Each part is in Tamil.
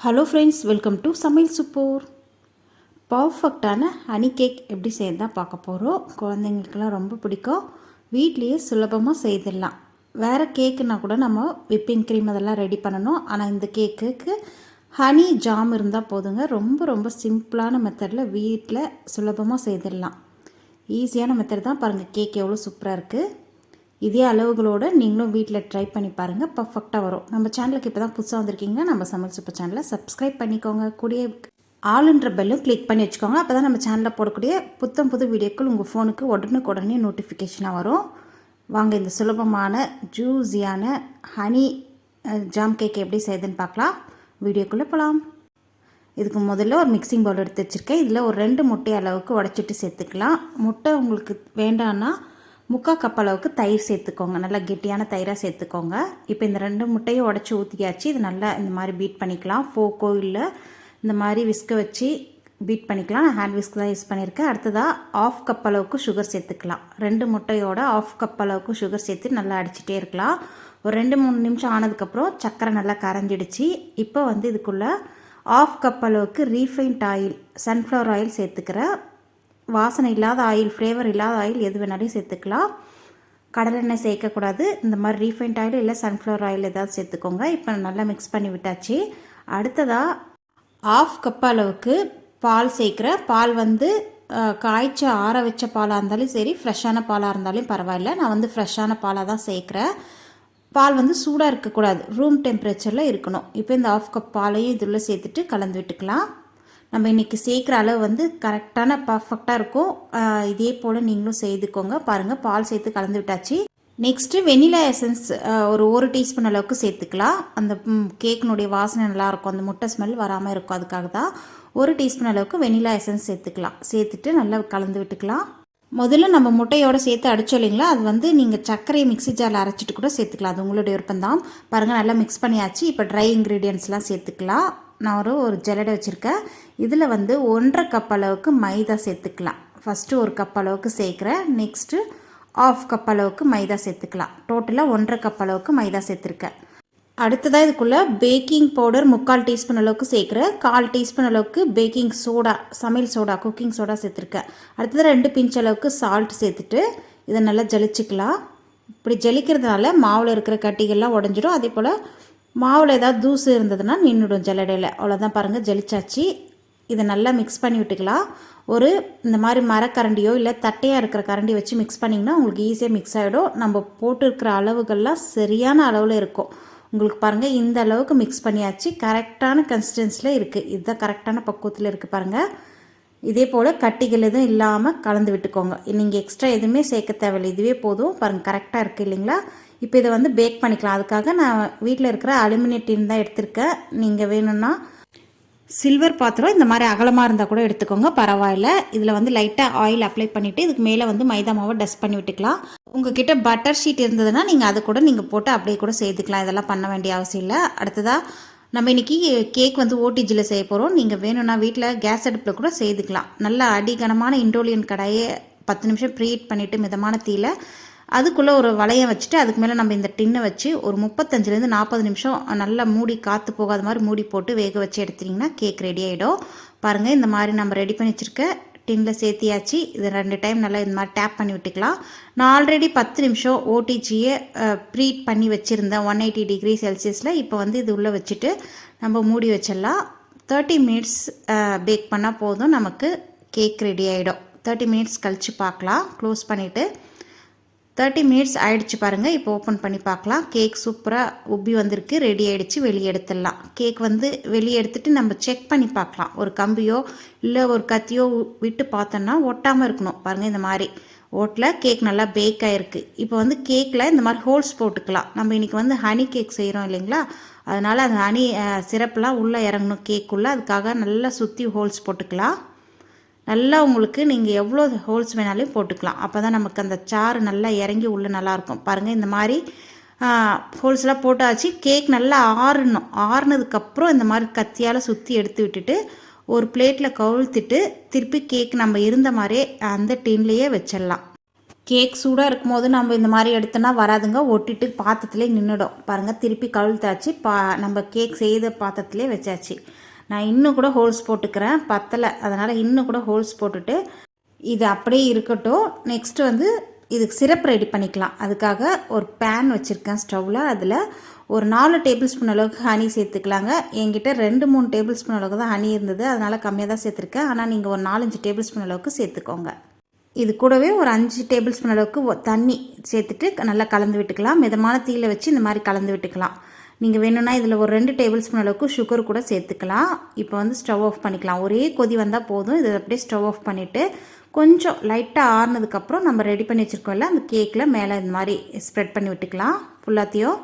ஹலோ ஃப்ரெண்ட்ஸ் வெல்கம் டு சமையல் சுப்போர் பர்ஃபெக்டான ஹனி கேக் எப்படி செய்யறது தான் பார்க்க போகிறோம் குழந்தைங்களுக்கெல்லாம் ரொம்ப பிடிக்கும். வீட்லேயே சுலபமாக செய்திடலாம். வேறு கேக்குனா கூட நம்ம விப்பிங் க்ரீம் அதெல்லாம் ரெடி பண்ணணும். ஆனால் இந்த கேக்குக்கு ஹனி ஜாம் இருந்தால் போதுங்க. ரொம்ப ரொம்ப சிம்பிளான மெத்தடில் வீட்டில் சுலபமாக செய்திடலாம். ஈஸியான மெத்தட் தான் பாருங்கள் கேக் எவ்வளோ சூப்பராக இருக்குது இதே அளவுகளோடு நீங்களும் வீட்டில் ட்ரை பண்ணி பாருங்கள் பர்ஃபெக்டாக வரும். நம்ம சேனலுக்கு இப்போ தான் புதுசாக வந்திருக்கீங்க நம்ம சமையல் சூப்பர் சேனலை சப்ஸ்கிரைப் பண்ணிக்கோங்க. கூடிய ஆளுன்ற பெல்லும் கிளிக் பண்ணி வச்சுக்கோங்க. அப்போ தான் நம்ம சேனலில் போடக்கூடிய புத்தம் புது வீடியோக்கள் உங்கள் ஃபோனுக்கு உடனுக்கு உடனே நோட்டிஃபிகேஷனாக வரும். வாங்க இந்த சுலபமான ஜூஸியான ஹனி ஜாம் கேக் எப்படி செய்யுதுன்னு பார்க்கலாம். வீடியோக்குள்ளே போகலாம் இதுக்கு முதல்ல ஒரு மிக்சிங் பவுல் எடுத்து வச்சுருக்கேன். இதில் ஒரு ரெண்டு முட்டை அளவுக்கு உடச்சிட்டு சேர்த்துக்கலாம். முட்டை உங்களுக்கு வேண்டான்னா முக்கால் கப் அளவுக்கு தயிர் சேர்த்துக்கோங்க. நல்லா கெட்டியான தயிராக சேர்த்துக்கோங்க. இப்போ இந்த ரெண்டு முட்டையும் உடச்சி ஊற்றியாச்சு இது நல்லா இந்த மாதிரி பீட் பண்ணிக்கலாம். ஃபோக்கோ இல்லை இந்த மாதிரி விஸ்க வச்சு பீட் பண்ணிக்கலாம். நான் ஹேண்ட் விஸ்க் தான் யூஸ் பண்ணியிருக்கேன் அடுத்ததாக ஆஃப் கப் அளவுக்கு சுகர் சேர்த்துக்கலாம். ரெண்டு முட்டையோட ஆஃப் கப் அளவுக்கு சுகர் சேர்த்து நல்லா அடிச்சிட்டே இருக்கலாம். ஒரு ரெண்டு மூணு நிமிஷம் ஆனதுக்கப்புறம் சக்கரை நல்லா கரைஞ்சிடுச்சு. இப்போ வந்து இதுக்குள்ளே ஆஃப் கப் அளவுக்கு ரீஃபைண்ட் ஆயில் சன்ஃப்ளவர் ஆயில் சேர்த்துக்கிறேன் வாசனை இல்லாத ஆயில் ஃப்ளேவர் இல்லாத ஆயில் எது வேணாலும் சேர்த்துக்கலாம். கடலெண்ணெய் சேர்க்கக்கூடாது. இந்த மாதிரி ரீஃபைண்ட் ஆயில் இல்லை சன்ஃப்ளவர் ஆயில் ஏதாவது சேர்த்துக்கோங்க. இப்போ நல்லா மிக்ஸ் பண்ணி விட்டாச்சு. அடுத்ததாக ஆஃப் கப் அளவுக்கு பால் சேர்க்குறேன் பால் வந்து காய்ச்ச ஆற வச்ச பாலாக இருந்தாலும் சரி ஃப்ரெஷ்ஷான பாலாக இருந்தாலும் பரவாயில்ல. நான் வந்து ஃப்ரெஷ்ஷான பாலாக தான் சேர்க்குறேன். பால் வந்து சூடாக இருக்கக்கூடாது. ரூம் டெம்பரேச்சரில் இருக்கணும். இப்போ இந்த ஆஃப் கப் பாலையும் இதில் சேர்த்துட்டு கலந்து விட்டுக்கலாம். நம்ம இன்றைக்கி சேர்க்குற அளவு வந்து கரெக்டான பர்ஃபெக்டாக இருக்கும். இதே போல் நீங்களும் செய்துக்கோங்க. பாருங்கள் பால் சேர்த்து கலந்து விட்டாச்சு. நெக்ஸ்ட்டு வெனிலா எசன்ஸ் ஒரு ஒரு டீஸ்பூன் அளவுக்கு சேர்த்துக்கலாம். அந்த கேக்கினுடைய வாசனை நல்லாயிருக்கும். அந்த முட்டை ஸ்மெல் வராமல் இருக்கும். அதுக்காக தான் ஒரு டீஸ்பூன் அளவுக்கு வெனிலா எசன்ஸ் சேர்த்துக்கலாம். சேர்த்துட்டு நல்லா கலந்து விட்டுக்கலாம். முதல்ல நம்ம முட்டையோடு சேர்த்து அடிச்சோம் இல்லைங்களா? அது வந்து நீங்கள் சர்க்கரையை மிக்சி ஜாரில் அரைச்சிட்டு கூட சேர்த்துக்கலாம். அது உங்களுடைய விருப்பம் தான் பாருங்கள் நல்லா மிக்ஸ் பண்ணியாச்சு. இப்போ ட்ரை இன்க்ரீடியன்ஸ்லாம் சேர்த்துக்கலாம். நான் ஒரு ஒரு ஜல்லடை வச்சுருக்கேன். இதில் வந்து ஒன்றரை கப் அளவுக்கு மைதா சேர்த்துக்கலாம். ஃபஸ்ட்டு ஒரு கப் அளவுக்கு சேர்க்குறேன் நெக்ஸ்ட்டு ஆஃப் கப் அளவுக்கு மைதா சேர்த்துக்கலாம். டோட்டலாக ஒன்றரை கப் அளவுக்கு மைதா சேர்த்துருக்கேன். அடுத்ததாக இதுக்குள்ளே பேக்கிங் பவுடர் முக்கால் டீஸ்பூன் அளவுக்கு சேர்க்குறேன் கால் டீஸ்பூன் அளவுக்கு பேக்கிங் சோடா சமையல் சோடா குக்கிங் சோடா சேர்த்துருக்கேன். அடுத்தது ரெண்டு பிஞ்ச் அளவுக்கு சால்ட் சேர்த்துட்டு இதை நல்லா ஜலிச்சிக்கலாம். இப்படி ஜலிக்கிறதுனால மாவில் இருக்கிற கட்டிகள்லாம் உடஞ்சிடும். அதே போல் மாவில் ஏதாவது தூசு இருந்ததுன்னா நின்றுடும் ஜல்லடையில் அவ்வளோதான் பாருங்கள் ஜலிச்சாச்சு. இதை நல்லா மிக்ஸ் பண்ணி விட்டுக்கலாம். ஒரு இந்த மாதிரி மரக்கரண்டியோ இல்லை தட்டையாக இருக்கிற கரண்டி வச்சு மிக்ஸ் பண்ணிங்கன்னா உங்களுக்கு ஈஸியாக மிக்ஸ் ஆகிடும் நம்ம போட்டிருக்கிற அளவுகள்லாம் சரியான அளவில் இருக்கும். உங்களுக்கு பாருங்கள் இந்த அளவுக்கு மிக்ஸ் பண்ணியாச்சு. கரெக்டான கன்சிஸ்டன்ஸில் இருக்குது இதுதான் கரெக்டான பக்குவத்தில் இருக்குது பாருங்கள் இதே போல் கட்டிகள் எதுவும் இல்லாமல் கலந்து விட்டுக்கோங்க. நீங்கள் எக்ஸ்ட்ரா எதுவுமே சேர்க்க தேவையில்லை. இதுவே போதும். பாருங்கள் கரெக்டாக இருக்குது இல்லைங்களா? இப்போ இதை வந்து பேக் பண்ணிக்கலாம். அதுக்காக நான் வீட்டில் இருக்கிற அலுமினியம் தான் எடுத்திருக்கேன். நீங்கள் வேணும்னா சில்வர் பாத்திரம் இந்த மாதிரி அகலமாக இருந்தால் கூட எடுத்துக்கோங்க பரவாயில்ல. இதில் வந்து லைட்டாக ஆயில் அப்ளை பண்ணிவிட்டு இதுக்கு மேலே வந்து மைதா மாவை டஸ்ட் பண்ணி விட்டுக்கலாம். உங்ககிட்ட பட்டர் ஷீட் இருந்ததுன்னா நீங்கள் அதை கூட நீங்கள் போட்டு அப்படியே கூட செய்துக்கலாம் இதெல்லாம் பண்ண வேண்டிய அவசியம் இல்லை. அடுத்ததாக நம்ம இன்றைக்கி கேக் வந்து ஓடிஜியில் செய்ய போகிறோம் நீங்கள் வேணும்னா வீட்டில் கேஸ் அடுப்பில் கூட செய்துக்கலாம். நல்ல அடிகனமான இண்டோலியன் கடாயை பத்து நிமிஷம் ப்ரீட் பண்ணிவிட்டு மிதமான தீயில் அதுக்குள்ளே ஒரு வளையம் வச்சுட்டு அதுக்கு மேலே நம்ம இந்த டின்னை வச்சு ஒரு முப்பத்தஞ்சுலேருந்து நாற்பது நிமிஷம் நல்லா மூடி காற்று போகாத மாதிரி மூடி போட்டு வேக வச்சு எடுத்துட்டிங்கன்னா கேக் ரெடி ஆகிடும் பாருங்கள் இந்த மாதிரி நம்ம ரெடி பண்ணி வச்சுருக்க டின்னில் சேர்த்தியாச்சு. இது ரெண்டு டைம் நல்லா இந்த மாதிரி டேப் பண்ணி விட்டுக்கலாம். நான் ஆல்ரெடி பத்து நிமிஷம் ஓடிஜியை ப்ரீட் பண்ணி வச்சுருந்தேன். ஒன் எயிட்டி டிகிரி செல்சியஸில் இப்போ வந்து இது உள்ளே வச்சுட்டு நம்ம மூடி வச்சிடலாம். தேர்ட்டி மினிட்ஸ் பேக் பண்ணால் போதும். நமக்கு கேக் ரெடி ஆகிடும் தேர்ட்டி மினிட்ஸ் கழித்து பார்க்கலாம். க்ளோஸ் பண்ணிவிட்டு தேர்ட்டி மினிட்ஸ் ஆயிடுச்சு பாருங்கள் இப்போ ஓப்பன் பண்ணி பார்க்கலாம். கேக் சூப்பராக உப்பி வந்திருக்கு. ரெடி ஆகிடுச்சு வெளியே எடுத்துடலாம். கேக் வந்து வெளியே எடுத்துகிட்டு நம்ம செக் பண்ணி பார்க்கலாம். ஒரு கம்பியோ இல்லை ஒரு கத்தியோ விட்டு பார்த்தோன்னா ஒட்டாமல் இருக்கணும். பாருங்கள் இந்த மாதிரி. ஓட்டில் கேக் நல்லா பேக் ஆகிருக்கு இப்போ வந்து கேக்கில் இந்த மாதிரி ஹோல்ஸ் போட்டுக்கலாம். நம்ம இன்றைக்கி வந்து ஹனி கேக் செய்கிறோம் இல்லைங்களா? அதனால் அந்த ஹனி சிறப்பெலாம் உள்ளே இறங்கணும் கேக்குள்ளே. அதுக்காக நல்லா சுற்றி ஹோல்ஸ் போட்டுக்கலாம். நல்லா உங்களுக்கு நீங்கள் எவ்வளோ ஹோல்ஸ் வேணாலும் போட்டுக்கலாம். அப்போ தான் நமக்கு அந்த சாறு நல்லா இறங்கி உள்ளே நல்லாயிருக்கும் பாருங்கள் இந்த மாதிரி ஹோல்ஸ்லாம் போட்டாச்சு. கேக் நல்லா ஆறணும். ஆறுனதுக்கப்புறம் இந்த மாதிரி கத்தியால் சுற்றி எடுத்து விட்டுட்டு ஒரு பிளேட்டில் கவுழ்த்திட்டு திருப்பி கேக் நம்ம இருந்த மாதிரியே அந்த டீன்லேயே வச்சிடலாம். கேக் சூடாக இருக்கும்போது நம்ம இந்த மாதிரி எடுத்தோன்னா வராதுங்க. ஒட்டிட்டு பாத்திரத்துலேயே நின்றுடும் பாருங்கள் திருப்பி கவுழ்த்தாச்சு. பா நம்ம கேக் செய்த பாத்திரத்துலேயே வச்சாச்சு. நான் இன்னும் கூட ஹோல்ஸ் போட்டுக்கிறேன். பத்தலை. அதனால் இன்னும் கூட ஹோல்ஸ் போட்டுட்டு இது அப்படியே இருக்கட்டும். நெக்ஸ்ட்டு வந்து இதுக்கு சிரப் ரெடி பண்ணிக்கலாம். அதுக்காக ஒரு பேன் வச்சுருக்கேன் ஸ்டவ்வில் அதில் ஒரு நாலு டேபிள் ஸ்பூன் அளவுக்கு ஹனி சேர்த்துக்கலாங்க. என்கிட்ட ரெண்டு மூணு டேபிள் ஸ்பூன் அளவுக்கு தான் ஹனி இருந்தது. அதனால் கம்மியாக தான் சேர்த்துருக்கேன். ஆனால் நீங்கள் ஒரு நாலஞ்சு டேபிள் ஸ்பூன் அளவுக்கு சேர்த்துக்கோங்க. இது கூடவே ஒரு அஞ்சு டேபிள் ஸ்பூன் அளவுக்கு தண்ணி சேர்த்துட்டு நல்லா கலந்து விட்டுக்கலாம். மிதமான தீயில் வச்சு இந்த மாதிரி கலந்து விட்டுக்கலாம். நீங்கள் வேணும்னா இதில் ஒரு ரெண்டு டேபிள் ஸ்பூன் அளவுக்கு சுகர் கூட சேர்த்துக்கலாம். இப்போ வந்து ஸ்டவ் ஆஃப் பண்ணிக்கலாம். ஒரே கொதி வந்தால் போதும். இதை அப்படியே ஸ்டவ் ஆஃப் பண்ணிவிட்டு கொஞ்சம் லைட்டாக ஆறுனதுக்கப்புறம் நம்ம ரெடி பண்ணி வச்சுருக்கோம்ல அந்த கேக்கில் மேலே இந்த மாதிரி ஸ்ப்ரெட் பண்ணி விட்டுக்கலாம். ஃபுல்லாத்தையும்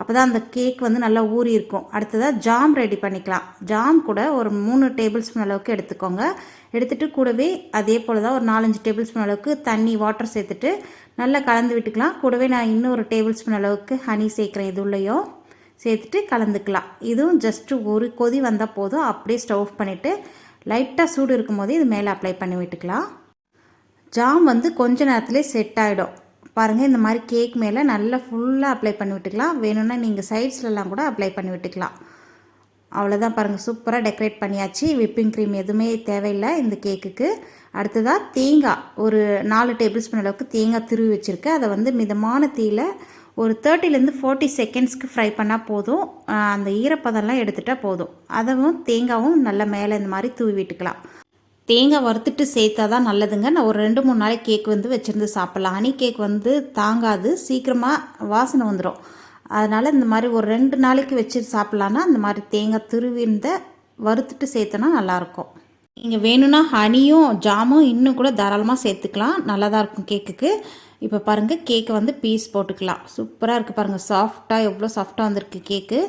அப்போ தான் அந்த கேக் வந்து நல்லா ஊறி இருக்கும். அடுத்ததாக ஜாம் ரெடி பண்ணிக்கலாம். ஜாம் கூட ஒரு மூணு டேபிள் ஸ்பூன் அளவுக்கு எடுத்துக்கோங்க. எடுத்துகிட்டு கூடவே அதே போல் தான் ஒரு நாலஞ்சு டேபிள் ஸ்பூன் அளவுக்கு தண்ணி வாட்டர் சேர்த்துட்டு நல்லா கலந்து விட்டுக்கலாம். கூடவே நான் இன்னும் ஒரு டேபிள் ஸ்பூன் அளவுக்கு ஹனி சேர்க்குறேன் இது உள்ளேயும். சேர்த்துட்டு கலந்துக்கலாம். இதுவும் ஜஸ்ட்டு ஒரு கொதி வந்தால் போதும். அப்படியே ஸ்டவ் பண்ணிவிட்டு லைட்டாக சூடு இருக்கும்போதே இது மேலே அப்ளை பண்ணி விட்டுக்கலாம். ஜாம் வந்து கொஞ்ச நேரத்துலேயே செட் ஆகிடும் பாருங்கள் இந்த மாதிரி கேக் மேலே நல்லா ஃபுல்லாக அப்ளை பண்ணி விட்டுக்கலாம். வேணும்னா நீங்கள் சைட்ஸ்லலாம் கூட அப்ளை பண்ணி விட்டுக்கலாம். அவ்வளோதான் பாருங்கள் சூப்பராக டெக்கரேட் பண்ணியாச்சு. விப்பிங் க்ரீம் எதுவுமே தேவையில்லை இந்த கேக்குக்கு அடுத்ததாக தேங்காய். ஒரு நாலு டேபிள் ஸ்பூன் அளவுக்கு தேங்காய் திருவி வச்சுருக்கேன். அதை வந்து மிதமான தீயில் ஒரு தேர்ட்டிலேருந்து ஃபோர்ட்டி செகண்ட்ஸ்க்கு ஃப்ரை பண்ணால் போதும். அந்த ஈரப்பதம்லாம் எடுத்துட்டால் போதும். அதுவும் தேங்காவும் நல்லா மேலே இந்த மாதிரி தூவி விட்டுக்கலாம். தேங்காய் வறுத்துட்டு சேர்த்தா தான் நல்லதுங்க. நான் ஒரு ரெண்டு மூணு நாளைக்கு கேக் வந்து வச்சுருந்து சாப்பிட்லாம். ஹனி கேக் வந்து தாங்காது. சீக்கிரமாக வாசனை வந்துடும் அதனால் இந்த மாதிரி ஒரு ரெண்டு நாளைக்கு வச்சு சாப்பிட்லான்னா இந்த மாதிரி தேங்காய் திருவிந்த வறுத்துட்டு சேர்த்தோன்னா நல்லாயிருக்கும். நீங்கள் வேணும்னா ஹனியும் ஜாமும் இன்னும் கூட தாராளமாக சேர்த்துக்கலாம். நல்லா தான் இருக்கும் கேக்குக்கு. இப்போ பாருங்கள் கேக்கை வந்து பீஸ் போட்டுக்கலாம். சூப்பராக இருக்குது பாருங்கள் சாஃப்டாக எவ்வளோ சாஃப்டாக வந்திருக்கு கேக்கு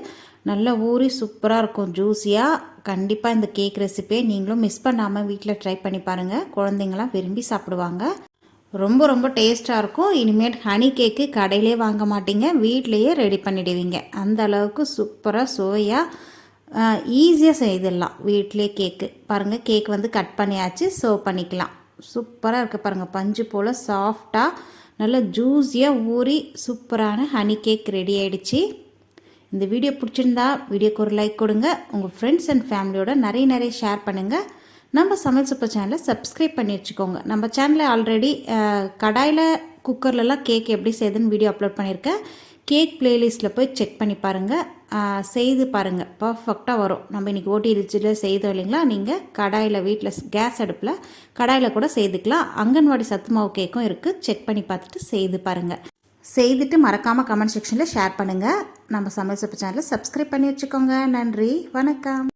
நல்லா ஊறி சூப்பராக இருக்கும். ஜூஸியாக கண்டிப்பாக இந்த கேக் ரெசிபியை நீங்களும் மிஸ் பண்ணாமல் வீட்டில் ட்ரை பண்ணி பாருங்கள் குழந்தைங்களாம் விரும்பி சாப்பிடுவாங்க. ரொம்ப ரொம்ப டேஸ்ட்டாக இருக்கும். இனிமேல் ஹனி கேக்கு கடையிலே வாங்க மாட்டீங்க. வீட்லேயே ரெடி பண்ணிடுவீங்க. அந்த அளவுக்கு சூப்பராக சுவையாக ஈஸியாக செய்திடலாம். வீட்டிலே கேக்கு பாருங்கள் கேக் வந்து கட் பண்ணியாச்சு சர்வ் பண்ணிக்கலாம். சூப்பராக இருக்குது பாருங்கள் பஞ்சு போல் சாஃப்டாக நல்ல ஜூஸியாக ஊறி சூப்பரான ஹனி கேக் ரெடி ஆகிடுச்சு இந்த வீடியோ பிடிச்சிருந்தா வீடியோக்கு ஒரு லைக் கொடுங்க. உங்கள் ஃப்ரெண்ட்ஸ் அண்ட் ஃபேமிலியோட நிறைய நிறைய ஷேர் பண்ணுங்கள் நம்ம சமையல் சூப்பர் சேனலை சப்ஸ்கிரைப் பண்ணி வச்சுக்கோங்க. நம்ம சேனலில் ஆல்ரெடி கடாயில் குக்கர்லலாம் கேக் எப்படி செய்யுதுன்னு வீடியோ அப்லோட் பண்ணியிருக்கேன். கேக் பிளேலிஸ்ட்டில் போய் செக் பண்ணி பாருங்கள் செய்து பாருங்கள் பர்ஃபெக்டாக வரும். நம்ம இன்றைக்கி ஓட்டி ரிச்சில் செய்தோம் இல்லைங்களா? நீங்கள் கடாயில் வீட்டில் கேஸ் அடுப்பில் கடாயில் கூட செய்துக்கலாம். அங்கன்வாடி சத்து மாவு கேக்கும் இருக்குது செக் பண்ணி பார்த்துட்டு செய்து பாருங்கள் செய்துட்டு மறக்காமல் கமெண்ட் செக்ஷனில் ஷேர் பண்ணுங்கள் நம்ம சமையல் சூப்பர் சேனலை சப்ஸ்கிரைப் பண்ணி வச்சுக்கோங்க. நன்றி. வணக்கம்.